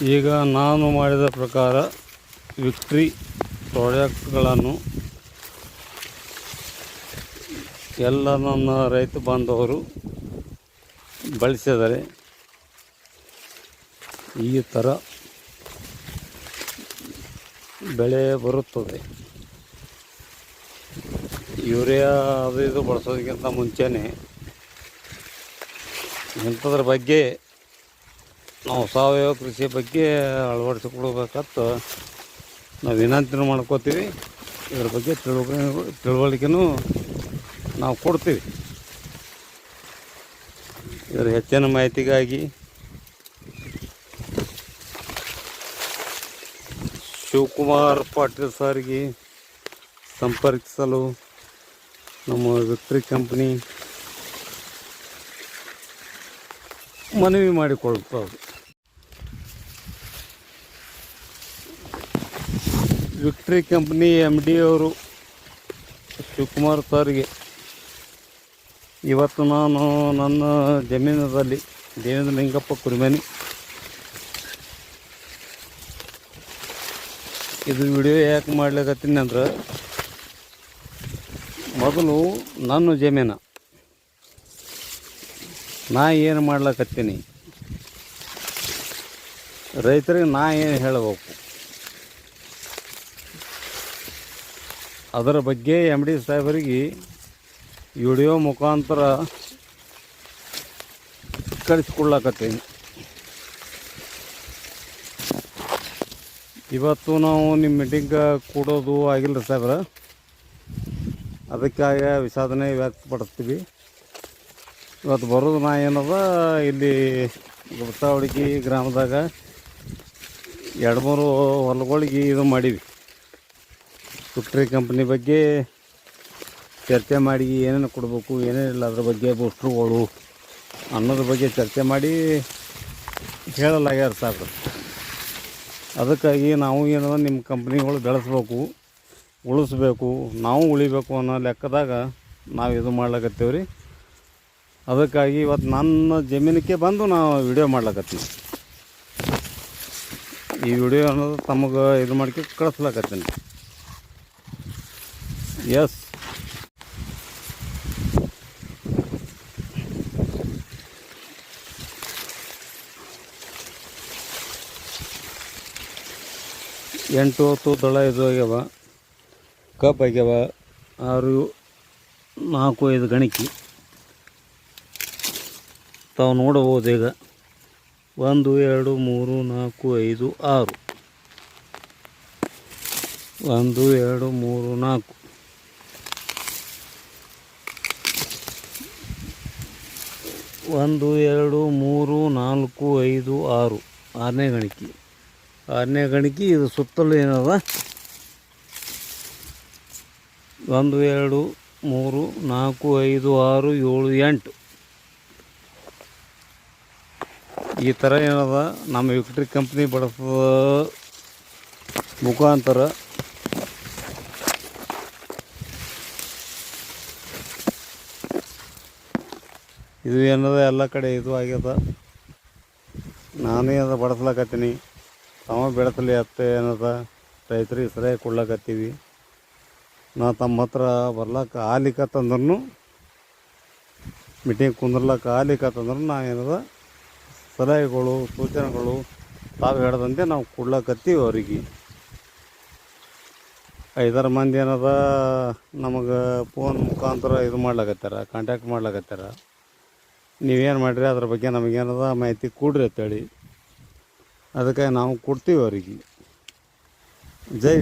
ಈಗ ನಾನು ಮಾಡಿದ ಪ್ರಕಾರ ವಿಕ್ಟ್ರಿ ಪ್ರಾಡಕ್ಟ್ಗಳನ್ನು ಎಲ್ಲ ನನ್ನ ರೈತ ಬಾಂಧವರು ಬಳಸಿದರೆ ಈ ಥರ ಬೆಳೆ ಬರುತ್ತದೆ. ಯೂರಿಯಾ ಅದು ಇದು ಬಳಸೋದಕ್ಕಿಂತ ಮುಂಚೆನೇ ಇಂಥದ್ರ ಬಗ್ಗೆ ನಾವು ಸಾವಯವ ಕೃಷಿ ಬಗ್ಗೆ ಅಳವಡಿಸಿಕೊಡ್ಬೇಕತ್ತು ನಾವು ವಿನಂತಿನೂ ಮಾಡ್ಕೋತೀವಿ. ಇದ್ರ ಬಗ್ಗೆ ತಿಳುವ ತಿಳುವಳಿಕೆನೂ ನಾವು ಕೊಡ್ತೀವಿ. ಇದರ ಹೆಚ್ಚಿನ ಮಾಹಿತಿಗಾಗಿ ಶಿವಕುಮಾರ್ ಪಾಟೀಲ್ ಸರ್ಗೆ ಸಂಪರ್ಕಿಸಲು ನಮ್ಮ ವಿಕ್ಟ್ರಿ ಕಂಪ್ನಿ ಮನವಿ ಮಾಡಿಕೊಳ್ಳುತ್ತದೆ ವಿಕ್ಟ್ರಿ ಕಂಪ್ನಿ ಎಂ ಡಿ ಅವರು ಶಿವಕುಮಾರ್ ಸರ್ಗೆ. ಇವತ್ತು ನಾನು ನನ್ನ ಜಮೀನದಲ್ಲಿ ದೇವೇಂದ್ರ ಲಿಂಗಪ್ಪ ಕುರಿಮನಿ. ಇದು ವಿಡಿಯೋ ಯಾಕೆ ಮಾಡ್ಲಿಕ್ಕತ್ತೀನಿ ಅಂದ್ರೆ, ಮೊದಲು ನನ್ನ ಜಮೀನ. ನಾ ಏನು ಮಾಡ್ಲಕತ್ತೀನಿ? ರೈತರಿಗೆ ನಾ ಏನು ಹೇಳಬೇಕು? ಅದರ ಬಗ್ಗೆ ಎಂ ಡಿ ಸಾಹೇಬರಿಗೆ ವಿಡಿಯೋ ಮುಖಾಂತರ ಕಳಿಸ್ಕೊಡ್ಲಕತ್ತೀನಿ ಇವತ್ತು ನಾವು ನಿಮ್ಮ ಮೀಟಿಂಗ್ ಕೂಡೋದು ಆಗಿಲ್ಲ ಸಾಹೇಬ್ರ. ಅದಕ್ಕಾಗಿ ವಿಷಾದನೆ ವ್ಯಕ್ತಪಡಿಸ್ತೀವಿ. ಇವತ್ತು ಬರೋದು ನಾ ಏನದ, ಇಲ್ಲಿ ಗುಪ್ತಾವಳಿಗೆ ಗ್ರಾಮದಾಗ ಎರಡು ಮೂರು ಹೊಲಗಳಿಗೆ ಇದು ಮಾಡೀವಿ. ಫಿಕ್ಟ್ರಿ ಕಂಪ್ನಿ ಬಗ್ಗೆ ಚರ್ಚೆ ಮಾಡಿ ಏನೇನು ಕೊಡಬೇಕು, ಏನೇನಿಲ್ಲ, ಅದ್ರ ಬಗ್ಗೆ ಬೂಸ್ಟ್ರುಗಳು ಅನ್ನೋದ್ರ ಬಗ್ಗೆ ಚರ್ಚೆ ಮಾಡಿ ಹೇಳಲಾಗ್ಯಾರ ಸಾಕು ಅದಕ್ಕಾಗಿ ನಾವು ಏನದ ನಿಮ್ಮ ಕಂಪ್ನಿಗಳು ಬೆಳೆಸ್ಬೇಕು, ಉಳಿಸ್ಬೇಕು, ನಾವು ಉಳಿಬೇಕು ಅನ್ನೋ ಲೆಕ್ಕದಾಗ ನಾವು ಇದು ಮಾಡ್ಲಕತ್ತೀವಿ ರೀ ಅದಕ್ಕಾಗಿ ಇವತ್ತು ನನ್ನ ಜಮೀನಿಗೆ ಬಂದು ನಾವು ವಿಡಿಯೋ ಮಾಡ್ಲಕತ್ತೀನಿ ಈ ವಿಡಿಯೋ ಅನ್ನೋದು ತಮಗೆ ಇದು ಮಾಡ್ಕೆ ಕಳಿಸ್ಲಕತ್ತೀನಿ. ಎಸ್ ಎಂಟು ಹೊತ್ತು ದಳ ಇದು ಆಗ್ಯಾವ ಕಪ್ ಆಗ್ಯಾವ, ಆರು, ನಾಲ್ಕು, ಐದು ಗಣಕಿ. ತಾವು ನೋಡಬಹುದು ಈಗ, ಒಂದು, ಎರಡು, ಮೂರು, ನಾಲ್ಕು, ಐದು, ಆರು. ಒಂದು, ಎರಡು, ಮೂರು, ನಾಲ್ಕು. ಒಂದು, ಎರಡು, ಮೂರು, ನಾಲ್ಕು, ಐದು, ಆರು. ಆರನೇ ಗಣಿಕೆ. ಆರನೇ ಗಣಿಕೆ, ಇದು ಸುತ್ತಲೂ ಏನದ? ಒಂದು, ಎರಡು, ಮೂರು, ನಾಲ್ಕು, ಐದು, ಆರು, ಏಳು, ಎಂಟು. ಈ ಥರ ಏನದ? ನಮ್ಮ ವಿಕ್ಟ್ರಿ ಕಂಪ್ನಿ ಬಳಸೋ ಮುಖಾಂತರ ಇದು ಏನದ ಎಲ್ಲ ಕಡೆ ಇದು ಆಗ್ಯದ. ನಾನೇ ಅದು ಬಡಿಸ್ಲಕತ್ತೀನಿ. ತಾವ ಬೆಳೆಸಲಿ ಅತ್ತೆ ಏನದ ರೈತರಿಗೆ ಸರಿಯಾಗಿ ಕೊಡ್ಲಕತ್ತೀವಿ. ನಾ ತಮ್ಮ ಹತ್ರ ಬರ್ಲಕ್ಕ ಆಲಿಕತ್ತಂದ್ರೂ ಮೀಟಿಂಗ್ ಕುಂದ್ರಲಕ್ಕ ಆಲಿಕತ್ತಂದ್ರೂ ನಾ ಏನದ ಸಲಹೆಗಳು, ಸೂಚನೆಗಳು ತಾವು ಹೇಳ್ದಂತೆ ನಾವು ಕೊಡ್ಲಕತ್ತೀವಿ ಅವರಿಗೆ. ಐದಾರು ಮಂದಿ ಏನದ ನಮಗೆ ಫೋನ್ ಮುಖಾಂತರ ಇದು ಮಾಡ್ಲಕತ್ತಾರ ಕಾಂಟ್ಯಾಕ್ಟ್ ಮಾಡ್ಲಕತ್ತಾರ. ನೀವೇನು ಮಾಡಿರಿ ಅದ್ರ ಬಗ್ಗೆ ನಮಗೇನದ ಮಾಹಿತಿ ಕೊಡ್ರಿ ಅಂತೇಳಿ. ಅದಕ್ಕೆ ನಾವು ಕೊಡ್ತೀವಿ ಅವರಿಗೆ. ಜೈ